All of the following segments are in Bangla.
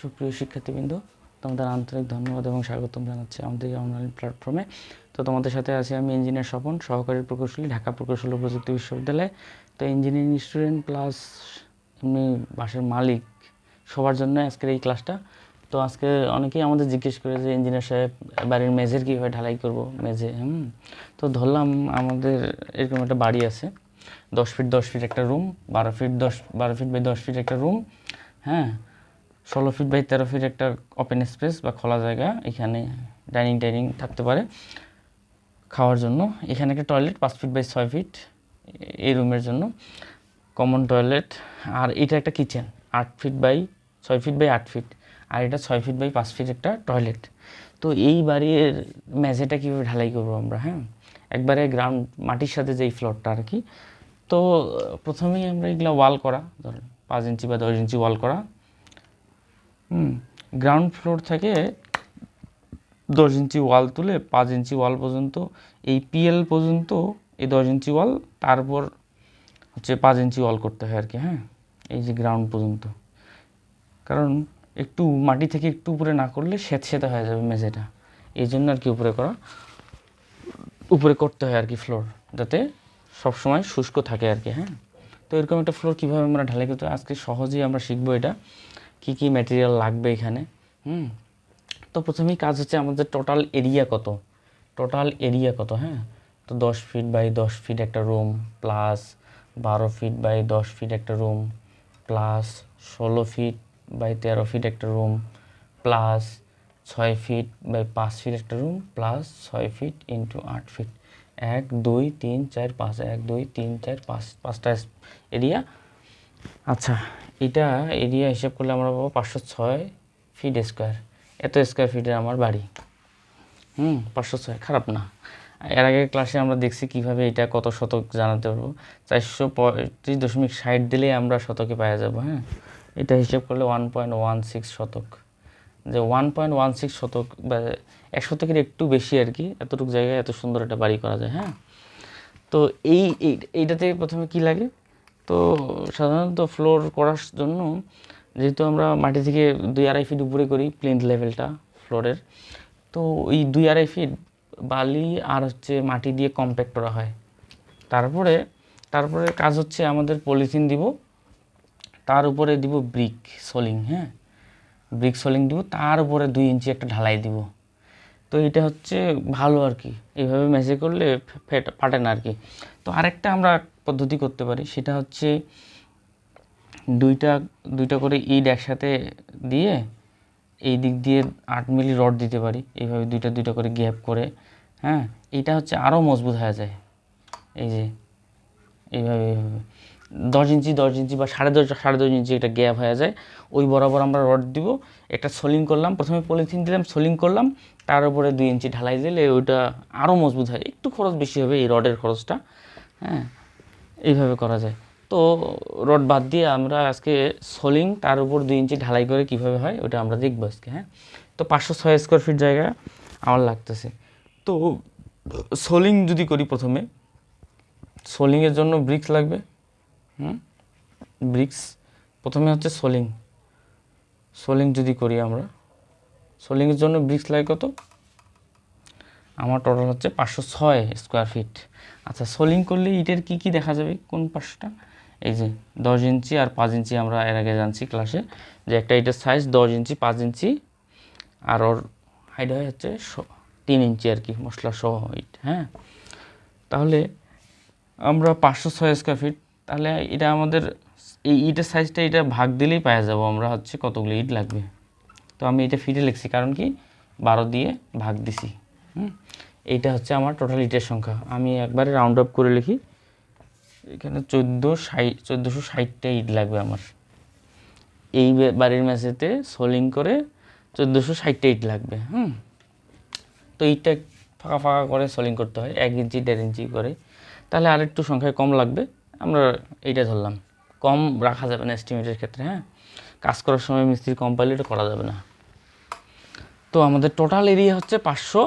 সুপ্রিয় শিক্ষার্থীবৃন্দ, তোমাদের আন্তরিক ধন্যবাদ এবং স্বাগতম জানাচ্ছি আমাদের অনলাইন প্ল্যাটফর্মে তো তোমাদের সাথে আছি আমি ইঞ্জিনিয়ার স্বপন, সহকারী প্রকৌশলী, ঢাকা প্রকৌশল প্রযুক্তি বিশ্ববিদ্যালয়। তো ইঞ্জিনিয়ারিং স্টুডেন্ট প্লাস এমনি বাসের মালিক, সবার জন্য আজকের এই ক্লাসটা তো আজকে অনেকেই আমাদের জিজ্ঞেস করে যে ইঞ্জিনিয়ার সাহেব, বাড়ির মেঝের কীভাবে ঢালাই করব? মেঝে, হুম। তো ধরলাম আমাদের এরকম একটা বাড়ি আছে, দশ ফিট দশ ফিট একটা রুম বারো ফিট দশ, বারো ফিট বাই দশ ফিট একটা রুম হ্যাঁ। ষোলো ফিট বাই তেরো ফিট একটা ওপেন স্পেস বা খোলা জায়গা, এখানে ডাইনিং টাইনিং থাকতে পারে খাওয়ার জন্য। এখানে একটা টয়লেট পাঁচ ফিট বাই ছয় ফিট এই রুমের জন্য। কমন টয়লেট আর এটা একটা কিচেন আট ফিট বাই ছয় ফিট বাই আট ফিট আর এটা ছয় ফিট বাই পাঁচ ফিট একটা টয়লেট তো এই বাড়ির মেঝেটা কীভাবে ঢালাই করব আমরা হ্যাঁ? একবারে গ্রাউন্ড মাটির সাথে যেই ফ্লোরটা আর কি। তো, প্রথমেই আমরা এগুলো ওয়াল করা, ধরেন পাঁচ ইঞ্চি বা দশ ইঞ্চি ওয়াল করা। হুম। গ্রাউন্ড ফ্লোর থেকে দশ ইঞ্চি ওয়াল তুলে পাঁচ ইঞ্চি ওয়াল পর্যন্ত, এই পিএল পর্যন্ত এই দশ ইঞ্চি ওয়াল তারপর হচ্ছে পাঁচ ইঞ্চি ওয়াল করতে হয় আর কি হ্যাঁ? এই যে গ্রাউন্ড পর্যন্ত। কারণ একটু মাটি থেকে একটু উপরে না করলে স্যাঁতস্যাঁতে হয়ে যাবে মেঝেটা। এই জন্য আর কি উপরে করা, উপরে করতে হয় আর কি ফ্লোর যাতে সবসময় শুষ্ক থাকে আর কি হ্যাঁ? তো এরকম একটা ফ্লোর কীভাবে আমরা ঢালাই করতে আজকে সহজেই আমরা শিখব এটা। কী কী ম্যাটেরিয়াল লাগবে এখানে? হুম? তো প্রথমেই কাজ হচ্ছে আমাদের টোটাল এরিয়া কত? টোটাল এরিয়া কত হ্যাঁ? তো দশ ফিট বাই দশ ফিট একটা রুম প্লাস বারো ফিট বাই দশ ফিট একটা রুম প্লাস ষোলো ফিট বাই তেরো ফিট একটা রুম প্লাস ছয় ফিট বাই পাঁচ ফিট একটা রুম প্লাস ছয় ফিট ইন্টু আট ফিট এক, দুই, তিন, চার, পাঁচ। এক, দুই, তিন, চার, পাঁচ। পাঁচটা এরিয়া আচ্ছা এটা এরিয়া হিসেব করলে আমরা পাবো পাঁচশো ছয় ফিট স্কোয়ার এত স্কোয়ার ফিটের আমার বাড়ি। হুম, পাঁচশো ছয়, খারাপ না। এর আগের ক্লাসে আমরা দেখছি কীভাবে এটা কত শতক জানাতে পারব। চারশো পঁয়ত্রিশ দশমিক ষাট দিলেই আমরা শতকে পাওয়া যাব হ্যাঁ। এটা হিসেব করলে ওয়ান পয়েন্ট ওয়ান সিক্স শতক। যে ওয়ান পয়েন্ট ওয়ান সিক্স শতক বা এক শতকের একটু বেশি আর কি, এতটুকু জায়গায় এত সুন্দর একটা বাড়ি করা যায় হ্যাঁ। তো এই- এইটাতে প্রথমে কি লাগে? তো সাধারণত ফ্লোর করার জন্য যেহেতু আমরা মাটি থেকে দুই আড়াই ফিট উপরে করি প্লিন্থ লেভেলটা ফ্লোরের তো ওই দুই আড়াই ফিট বালি আর হচ্ছে মাটি দিয়ে কম্প্যাক্ট করা হয়। তারপরে তারপরে কাজ হচ্ছে আমাদের পলিথিন দিব, তার উপরে দিব ব্রিক সোলিং হ্যাঁ? ব্রিক সোলিং দিব, তার উপরে দুই ইঞ্চি একটা ঢালাই দিব। তো এটা হচ্ছে ভালো আর কি এইভাবে মেসে করলে ফেট ফাটে না আর কি তো আরেকটা আমরা পদ্ধতি করতে পারি, সেটা হচ্ছে দুইটা দুইটা করে ইট একসাথে দিয়ে এই দিক দিয়ে আট মিলি রড দিতে পারি। এইভাবে দুইটা দুইটা করে গ্যাপ করে হ্যাঁ? এটা হচ্ছে আরও মজবুত হয়ে যায়। এই যে, এইভাবে এইভাবে। দশ ইঞ্চি দশ ইঞ্চি বা সাড়ে দশ সাড়ে দশ ইঞ্চি একটা গ্যাপ হয়ে যায়, ওই বরাবর আমরা রড দিব। একটা সোলিং করলাম, প্রথমে পলিথিন দিলাম, সোলিং করলাম, তার উপরে দুই ইঞ্চি ঢালাই দিলে ওইটা আরও মজবুত হয়। একটু খরচ বেশি হবে এই রডের খরচটা হ্যাঁ এইভাবে করা যায়। তো রড বাদ দিয়ে আমরা আজকে সোলিং, তার উপর দুই ইঞ্চি ঢালাই করে কীভাবে হয়, ওটা আমরা দেখব আজকে হ্যাঁ। তো পাঁচশো ছয় স্কোয়ার ফিট জায়গা আমার লাগতেছে। তো সোলিং যদি করি প্রথমে, সোলিংয়ের জন্য ব্রিক্স লাগবে হুম? ব্রিক্স। প্রথমে হচ্ছে সোলিং। সোলিং যদি করি আমরা, সোলিংয়ের জন্য ব্রিক্স লাগে কত? আমার টোটাল হচ্ছে পাঁচশো ছয় স্কোয়ার ফিট আচ্ছা সোলিং করলে ইটের কি কি দেখা যাবে কোন পাশটা? এই যে দশ ইঞ্চি আর পাঁচ ইঞ্চি আমরা এর আগে জানছি ক্লাসে যে একটা ইটের সাইজ দশ ইঞ্চি, পাঁচ ইঞ্চি, আর ওর হাইট হয় হচ্ছে তিন ইঞ্চি আর কি মশলা সহ ইট হ্যাঁ? তাহলে আমরা পাঁচশো ছয় স্কোয়ার ফিট তাহলে এটা আমাদের এই ইটের সাইজটা এটা ভাগ দিলেই পাওয়া যাব আমরা হচ্ছে কতগুলো ইট লাগবে। তো আমি এটা ফিটে লিখছি, কারণ কি? বারো দিয়ে ভাগ দিছি, হুম? এইটা হচ্ছে আমার টোটাল ইটের সংখ্যা। আমি একবারে রাউন্ড আপ করে লিখি, এখানে চোদ্দ ষাট চোদ্দোশো ষাটটা ইট লাগবে আমার। এই বাড়ির মেঝেতে সোলিং করে চোদ্দোশো ষাটটা ইট লাগবে, হুম? তো ইটটা ফাঁকা ফাঁকা করে সোলিং করতে হয়, এক ইঞ্চি, দেড় ইঞ্চি করে। তাহলে আরেকটু সংখ্যায় কম লাগবে। আমরা এইটা ধরলাম। কম রাখা যাবে না এস্টিমেটের ক্ষেত্রে হ্যাঁ? কাজ করার সময় মিস্ত্রি কম পাইলে এটা করা যাবে না। তো আমাদের টোটাল এরিয়া হচ্ছে পাঁচশো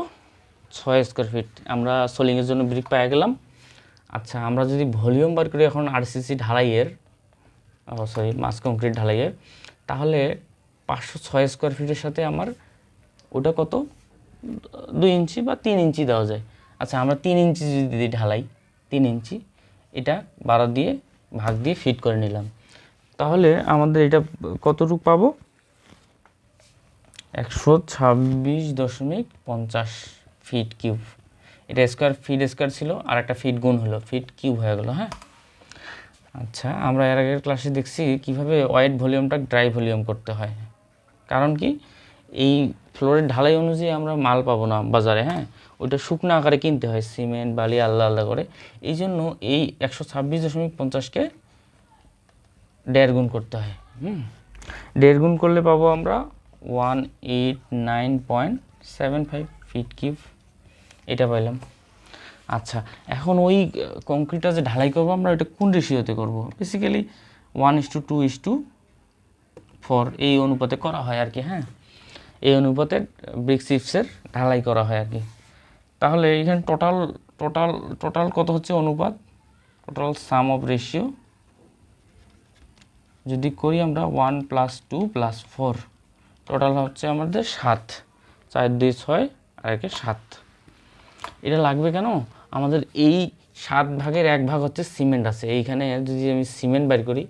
ছয় স্কোয়ার ফিট আমরা সোলিংয়ের জন্য ব্রিক পেয়ে গেলাম। আচ্ছা আমরা যদি ভলিউম বার করি এখন আরসিসি ঢালাইয়ের সরি মাস কংক্রিট ঢালাইয়ের, তাহলে পাঁচশো ছয় স্কোয়ার ফিটের সাথে আমার ওটা কত? দুই ইঞ্চি বা তিন ইঞ্চি দেওয়া যায়। আচ্ছা আমরা তিন ইঞ্চি যদি ঢালাই, তিন ইঞ্চি এটা বারো দিয়ে ভাগ দিয়ে ফিট করে নিলাম। তাহলে আমাদের এটা কতটুকু পাবো? একশো ছাব্বিশ দশমিক পঞ্চাশ ফিট কিউব এটা স্কোয়ার ফিট স্কোয়ার ছিল আর একটা ফিট গুণ হলো ফিট কিউব হয়ে গেলো হ্যাঁ? আচ্ছা আমরা এর আগের ক্লাসে দেখছি কীভাবে ওয়েট ভলিউমটা ড্রাই ভলিউম করতে হয়। কারণ কি? এই ফ্লোরের ঢালাই অনুযায়ী আমরা মাল পাবো না বাজারে হ্যাঁ? ওইটা শুকনো আকারে কিনতে হয়, সিমেন্ট, বালি, আলাদা আলাদা করে। এই জন্য এই একশো ছাব্বিশ দশমিক পঞ্চাশকে দেড় গুণ করতে হয়, হুম? দেড় গুণ করলে পাবো আমরা one eight nine point seven five feet cube. এটা পাইলাম। আচ্ছা এখন ওই কংক্রিটটা যে ঢালাই করব আমরা, ওইটা কোন রেশিওতে করব? Basically one is to two is to four এই অনুপাতে করা হয় আর কি হ্যাঁ? এই অনুপাতে ব্রিক চিপসের ঢালাই করা হয় আর কি। তাহলে এখানে টোটাল টোটাল টোটাল কত হচ্ছে অনুপাত? টোটাল সাম অফ রেশিও যদি করি আমরা one plus two plus four total হচ্ছে আমাদের সাত। চার দুই ছয় আর একে সাত। এটা লাগবে কেন? আমাদের এই সাত ভাগের এক ভাগ হচ্ছে সিমেন্ট আছে। এইখানে যদি আমি সিমেন্ট বের করি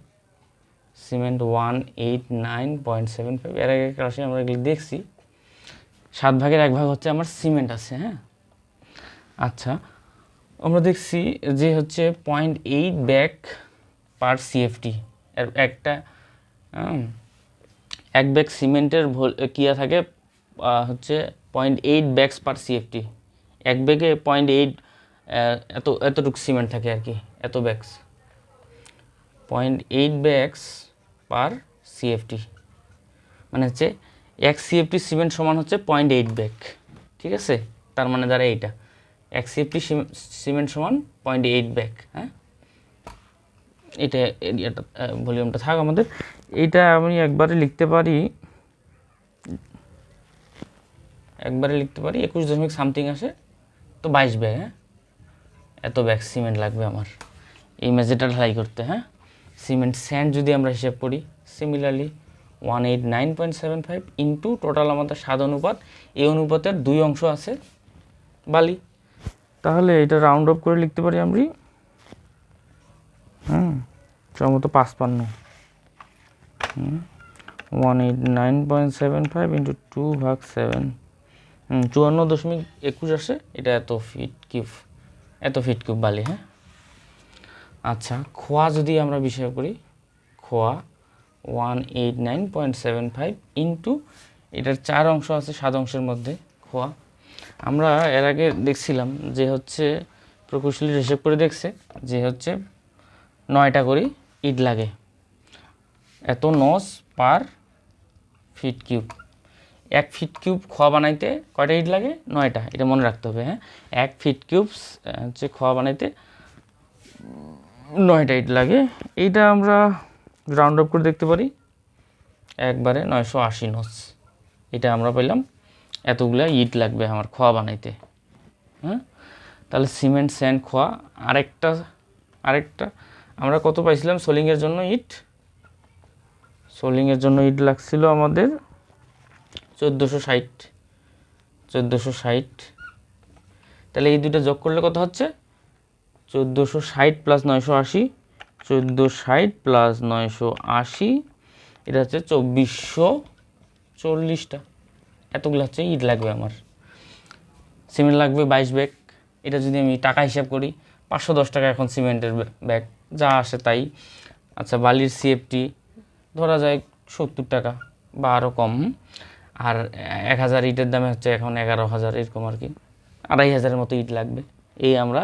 cement one eight nine point seven five এর আগে ক্লাসে আমরা এগুলি দেখছি। সাত ভাগের এক ভাগ হচ্ছে আমার সিমেন্ট আছে হ্যাঁ? আচ্ছা আমরা দেখছি যে হচ্ছে point eight bag per CFT এর একটা এক ব্যাগ সিমেন্টের ভোল- কিয়া থাকে? হচ্ছে point eight bags per CFT এক ব্যাগে পয়েন্ট এইট এত, এতটুকু সিমেন্ট থাকে আর কি, এত bags point eight bags per CFT মানে হচ্ছে এক সিএফটি সিমেন্ট সমান হচ্ছে পয়েন্ট এইট ব্যাগ ঠিক আছে? তার মানে দ্বারা এইটা। এক সিএফটি সিমেন্ট সমান পয়েন্ট এইট ব্যাগ হ্যাঁ? এটা এরিয়াটা ভলিউমটা থাক আমাদের। এইটা আমি একবারে লিখতে পারি, একবারে লিখতে পারি, একুশ দশমিক সামথিং আসে, তো বাইশ ব্যাগ হ্যাঁ? এত ব্যাগ সিমেন্ট লাগবে আমার। এই মেঝেটা ঢালাই করতে হ্যাঁ? সিমেন্ট স্যান্ড যদি আমরা হিসাব করি similarly one eight nine point seven five into total আমাদের সাত অনুপাত, এই অনুপাতের দুই অংশ আছে বালি। তাহলে এটা রাউন্ড অফ করে লিখতে পারি আমি হুম সম্ভবত পাঁচপান্ন। One eight nine point seven five into two ভাগ সেভেন হুম, চুয়ান্ন দশমিক একুশ আসে, এটা এত ফিট কিউব এত ফিট কিউব বালি হ্যাঁ। আচ্ছা খোয়া যদি আমরা বিষয় করি, খোয়া one eight nine point seven five into এটার চার অংশ আছে সাত অংশের মধ্যে, খোয়া। আমরা এর আগে দেখছিলাম যে হচ্ছে প্রকৌশলী হিসেব করে দেখছে যে হচ্ছে নয়টা করে ইট লাগে। এত নস পার ফিট কিউব। এক ফিট কিউব খোয়া বানাইতে কয়টা ইট লাগে? নয়টা, এটা মনে রাখতে হবে হ্যাঁ? এক ফিট কিউব হচ্ছে খোয়া বানাইতে নয়টা ইট লাগে। এইটা আমরা রাউন্ড আপ করে দেখতে পারি। একবারে নয়শো আশি নস এটা আমরা পেলাম। এতগুলা ইট লাগবে আমার খোয়া বানাইতে। হ্যাঁ? তাহলে সিমেন্ট, স্যান্ড, খোয়া, আরেকটা আরেকটা। আমরা কত পাইছিলাম? সোলিংয়ের জন্য ইট। সোলিংয়ের জন্য ইট লাগছিল আমাদের চোদ্দোশো ষাট। চোদ্দোশো ষাট। তাহলে এই দুটো যোগ করলে কত হচ্ছে? চোদ্দোশো ষাট প্লাস নয়শো আশি চোদ্দ ষাট প্লাস নয়শো আশি, এটা হচ্ছে চব্বিশশো চল্লিশটা। এতগুলো হচ্ছে ইট লাগবে আমার। সিমেন্ট লাগবে বাইশ ব্যাগ। এটা যদি আমি টাকা হিসাব করি, পাঁচশো দশ টাকা এখন সিমেন্টের ব্যাগ। যা আসে তাই। আচ্ছা বালির সিএফটি ধরা যায় সত্তর টাকা বা আরও কম। আর এক হাজার ইটের দামে হচ্ছে এখন এগারো হাজার, এরকম আর কি। আড়াই হাজারের মতো ইট লাগবে। এই আমরা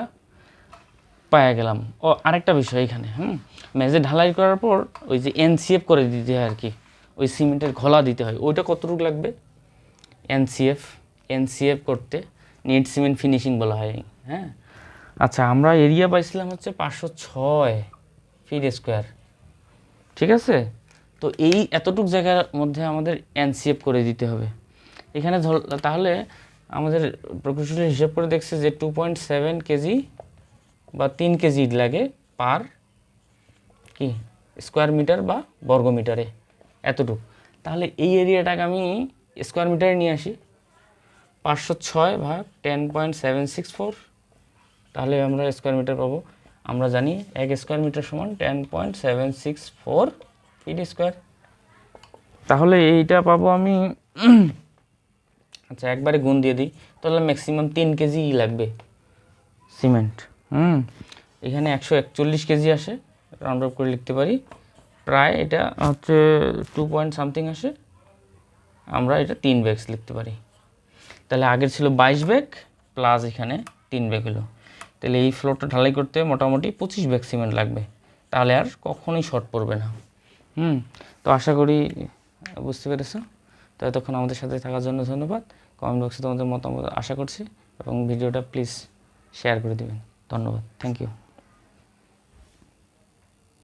পায়ে গেলাম। ও, আরেকটা বিষয় এখানে, হুম? মেঝে ঢালাই করার পর ওই যে এনসিএফ করে দিতে হয় আর কি, ওই সিমেন্টের ঘোলা দিতে হয়। ওইটা কতটুকু লাগবে? এনসিএফ এনসিএফ করতে নিট সিমেন্ট ফিনিশিং বলা হয় হ্যাঁ? আচ্ছা আমরা এরিয়া পাইছিলাম হচ্ছে পাঁচশো ছয় ফিট স্কোয়ার, ঠিক আছে? তো এই এতটুক জায়গার মধ্যে আমাদের এনসিএফ করে দিতে হবে। এখানে তাহলে আমাদের প্রকৌশলী হিসেব করে দেখছে যে টু পয়েন্ট সেভেন কেজি বা তিন কেজি লাগে পার কি? স্কোয়ার মিটার বা বর্গ মিটারে এতটুকু। তাহলে এই এরিয়াটাকে আমি স্কোয়ার মিটারে নিয়ে আসি। পাঁচশো ছয় ভাগ ten point seven six four. তাহলে আমরা স্কোয়ার মিটার পাবো। আমরা জানি এক স্কোয়ার মিটার সমান ten point seven six four feet square. তাহলে এইটা পাবো আমি আচ্ছা একবারে গুণ দিয়ে দিই। তাহলে ম্যাক্সিমাম তিন কেজি লাগবে। সিমেন্ট। হুম। এখানে একশো একচল্লিশ কেজি আসে রাউন্ড আপ করে লিখতে পারি। প্রায় এটা হচ্ছে টু পয়েন্ট সামথিং আসে, আমরা এটা তিন ব্যাগস লিখতে পারি। তাহলে আগের ছিল বাইশ ব্যাগ প্লাস এখানে তিন ব্যাগ হলো। তাহলে এই ফ্লোরটা ঢালাই করতে মোটামুটি পঁচিশ ব্যাগ সিমেন্ট লাগবে। তাহলে আর কখনোই শর্ট পড়বে না। হুম, তো আশা করি বুঝতে পেরেছ। তো এতক্ষণ আমাদের সাথে থাকার জন্য ধন্যবাদ। কমেন্ট বক্সে তোমাদের মতামত আশা করছি এবং ভিডিওটা প্লিজ শেয়ার করে দেবেন। ধন্যবাদ। Thank you